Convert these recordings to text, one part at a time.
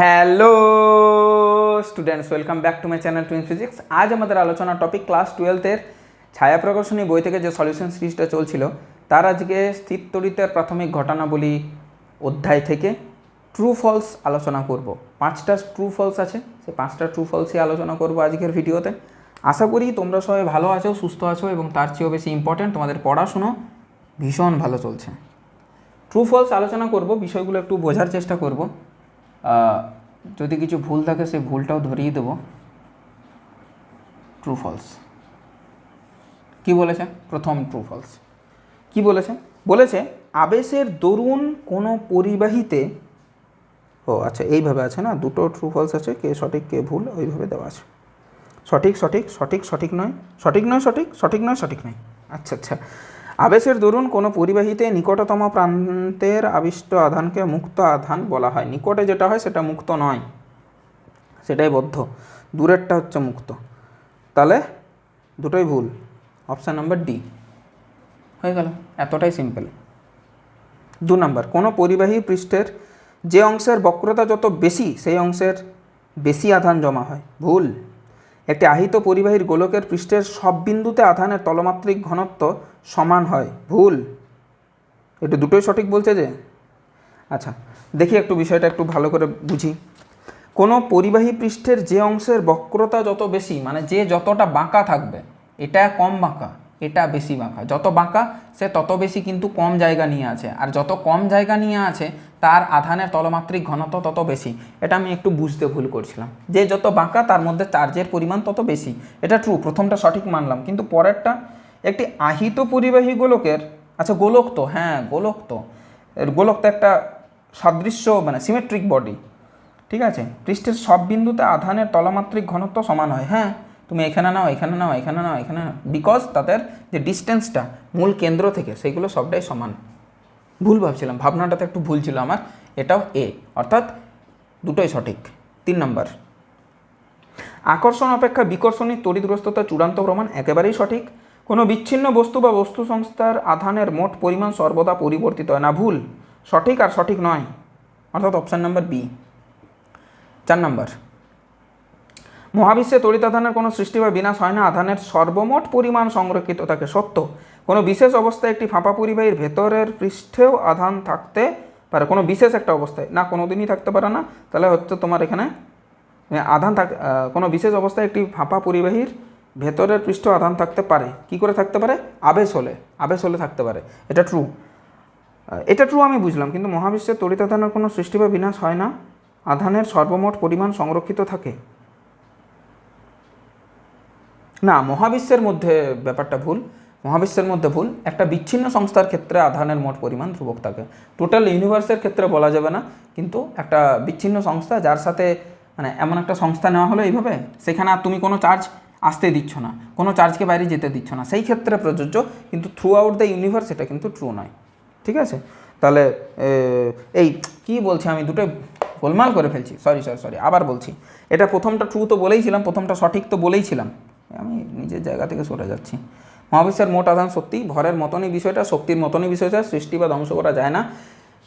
Hello students welcome back to my channel twin physics আজ আমাদের আলোচনা টপিক ক্লাস টুয়েলথের ছায়া প্রকাশনী বই থেকে যে সলিউশন সিরিজটা চলছিল, তার আজকে স্থির তড়িতের প্রাথমিক ঘটনাবলী অধ্যায় থেকে ট্রু ফলস আলোচনা করব। পাঁচটা ট্রু ফলস আছে সেই পাঁচটা ট্রু ফলসই আলোচনা করব আজকের ভিডিওতে। আশা করি তোমরা সবাই ভালো আছো, সুস্থ আছো, এবং তার চেয়েও বেশি ইম্পর্ট্যান্ট তোমাদের পড়াশুনো ভীষণ ভালো চলছে। ট্রু ফলস আলোচনা করব, বিষয়গুলো একটু বোঝার চেষ্টা করব। যদি কিছু ভুল থাকে সেই ভুলটাও ধরিয়ে দেব। ট্রু ফলস কি বলেছে? প্রথম ট্রু ফলস কি বলেছে? বলেছে, আবেশের দরুন কোনো পরিবাহীতে, ও আচ্ছা এইভাবে আছে না? দুটো ট্রু ফলস আছে, কে সঠিক, কে ভুল, ওইভাবে দেওয়া আছে। সঠিক সঠিক সঠিক সঠিক নয়। সঠিক নয়, সঠিক সঠিক নয় সঠিক নয়। আচ্ছা আচ্ছা। আবেশের দরুন কোনো পরিবাহীতে নিকটতম প্রান্তের আবিষ্ট আধানকে মুক্ত আধান বলা হয়। নিকটে যেটা হয় সেটা মুক্ত নয়, সেটাই বদ্ধ। দূরেরটা হচ্ছে মুক্ত। তাহলে দুটোই ভুল। Option number D. হয়ে গেল। এতটাই সিম্পল। দু নম্বর, কোনো পরিবাহী পৃষ্ঠের যে অংশের বক্রতা যত বেশি, সেই অংশের বেশি আধান জমা হয়। ভুল। একটি আহিত পরিবাহীর গোলকের পৃষ্ঠের সব বিন্দুতে আধানের তলমাত্রিক ঘনত্ব সমান হয়। ভুল। এটা দুটোই সঠিক বলছে যে? আচ্ছা দেখি একটু বিষয়টা একটু ভালো করে বুঝি। কোনো পরিবাহী পৃষ্ঠের যে অংশের বক্রতা যত বেশি মানে যে যতটা বাঁকা থাকবে, এটা কম বাঁকা, এটা বেশি বাঁকা। যত বাঁকা, সে তত বেশি কিন্তু কম জায়গা নিয়ে আছে। আর যত কম জায়গা নিয়ে আছে তার আধানের তলমাত্রিক ঘনত্ব তত বেশি। এটা আমি একটু বুঝতে ভুল করছিলাম। যে যত বাঁকা, তার মধ্যে চার্জের পরিমাণ তত বেশি। এটা ট্রু প্রথমটা সঠিক মানলাম। কিন্তু পরেরটা, একটি আহিত পরিবাহী গোলকের আচ্ছা গোলক তো হ্যাঁ গোলক তো গোলক তো একটা সাদৃশ্য মানে সিমেট্রিক বডি ঠিক আছে? পৃষ্ঠের সব বিন্দুতে আধানের তলমাত্রিক ঘনত্ব সমান হয়। হ্যাঁ তুমি এখানে নাও এখানে নাও এখানে নাও এখানে নাও। বিকজ তাদের যে ডিস্টেন্সটা মূল কেন্দ্র থেকে, সেগুলো সবটাই সমান। ভুল ভাবছিলাম, ভাবনাটাতে একটু ভুল ছিল আমার। এটাও এ অর্থাৎ দুটোই সঠিক। তিন নম্বর। আকর্ষণ, অপেক্ষা বিকর্ষণী তড়িৎগ্রস্ততা চূড়ান্ত প্রমাণ, একেবারেই সঠিক। কোনো বিচ্ছিন্ন বস্তু বা বস্তু সংস্থার আধানের মোট পরিমাণ সর্বদা পরিবর্তিত হয়। না, ভুল। সঠিক আর সঠিক নয়। অর্থাৎ অপশান নাম্বার বি চার নম্বর। মহাবিশ্বে তড়িৎ আধানের কোনো সৃষ্টি বা বিনাশ হয় না। আধানের সর্বমোট পরিমাণ সংরক্ষিত থাকে, সত্য। কোনো বিশেষ অবস্থায় একটি ফাঁপা পরিবাহীর ভেতরের পৃষ্ঠেও আধান থাকতে পারে, কোনো বিশেষ একটা অবস্থায়। না কোনো দিনই থাকতে পারে না। তাহলে হচ্ছে তোমার এখানে আধান থাক কোনো বিশেষ অবস্থায় একটি ফাঁপা পরিবাহীর ভেতরের পৃষ্ঠ আধান থাকতে পারে। কি করে থাকতে পারে? আবেশ হলে আবেশ হলে থাকতে পারে। এটা ট্রু এটা ট্রু আমি বুঝলাম, কিন্তু মহাবিশ্বের তড়িৎ আধানের কোনো সৃষ্টি বা বিনাশ হয় না। আধানের সর্বমোট পরিমাণ সংরক্ষিত থাকে। না, মহাবিশ্বের মধ্যে ব্যাপারটা ভুল। মহাবিশ্বের মধ্যে ভুল। একটা বিচ্ছিন্ন সংস্থার ক্ষেত্রে আধানের মোট পরিমাণ ধ্রুবক থাকে। টোটাল ইউনিভার্সের ক্ষেত্রে বলা যাবে না, কিন্তু একটা বিচ্ছিন্ন সংস্থা যার সাথে মানে এমন একটা সংস্থা নেওয়া হলো এইভাবে, সেখানে আর তুমি কোনো চার্জ আসতে দিচ্ছ না, কোনো চার্জকে বাইরে যেতে দিচ্ছ না। সেই ক্ষেত্রে প্রযোজ্য, কিন্তু থ্রু আউট দ্য ইউনিভার্স এটা কিন্তু ট্রু নয়। ঠিক আছে? তাহলে এই কি বলছি আমি, দুটো গোলমাল করে ফেলছি। সরি সরি সরি আবার বলছি। এটা প্রথমটা ট্রু তো বলেইছিলাম, প্রথমটা সঠিক তো বলেইছিলাম। আমি নিজের জায়গা থেকে সরে যাচ্ছি। মহাবিশ্বের মোট আধান সত্যি, ভরের মতনই বিষয়টা, শক্তির মতনই বিষয়টা সৃষ্টি বা ধ্বংস করা যায় না।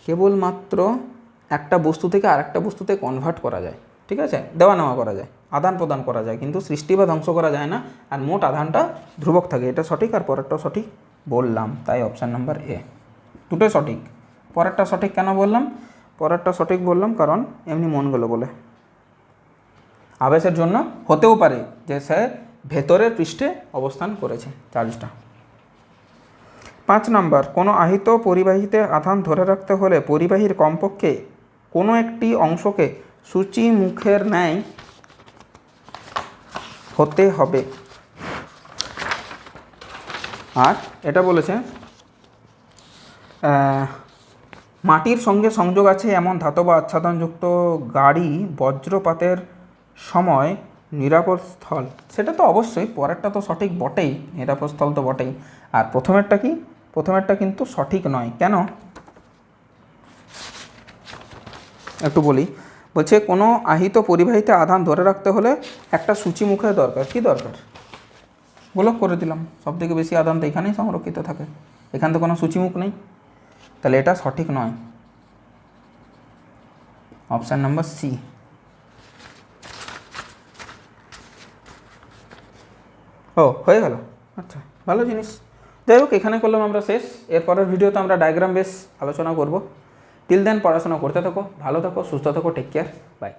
কেবলমাত্র একটা বস্তু থেকে আরেকটা বস্তুতে কনভার্ট করা যায়, ঠিক আছে? দেওয়া নেওয়া করা যায়, আদান প্রদান করা যায়, কিন্তু সৃষ্টি বা ধ্বংস করা যায় না, আর মোট আধানটা ধ্রুবক থাকে। এটা সঠিক আর পরেরটা সঠিক বললাম, তাই অপশান নাম্বার এ দুটোই সঠিক, পরেরটা সঠিক কেন বললাম? পরেরটা সঠিক বললাম কারণ এমনি মন গেলো বলে। আবেশের জন্য হতেও পারে যে সে ভেতরের পৃষ্ঠে অবস্থান করেছে চার্জটা। পাঁচ নাম্বার, কোনো আহিত পরিবাহীতে আধান ধরে রাখতে হলে পরিবাহীর কমপক্ষে কোনো একটি অংশকে সূচি মুখের ন্যায় হতে হবে। আর এটা বলেছে মাটির সঙ্গে সংযোগ আছে এমন ধাতব আচ্ছাদনযুক্ত গাড়ি বজ্রপাতের সময় নিরাপদ স্থল। সেটা তো অবশ্যই, পরেরটা তো সঠিক বটেই, নিরাপদ স্থল তো বটেই। আর প্রথমেরটা কি? প্রথমেরটা কিন্তু সঠিক নয়। কেন? একটু বলি। বলছে, কোনো আহিত পরিবাহিতে আধান ধরে রাখতে হলে একটা সূচিমুখের দরকার। কি দরকার? গোলক করে দিলাম। সব থেকে বেশি আদান তো এখানেই সংরক্ষিত থাকে। এখান তো কোনো সূচিমুখ নেই। তাহলে এটা সঠিক নয়। Option number C. ও, হয়ে গেল। আচ্ছা ভালো জিনিস। যাই হোক এখানে করলাম আমরা শেষ। এরপরের ভিডিওতে আমরা ডায়াগ্রাম বেস আলোচনা করব। টিল দেন পড়াশোনা করতে থাকো, ভালো থাকো, সুস্থ থাকো টেক কেয়ার বাই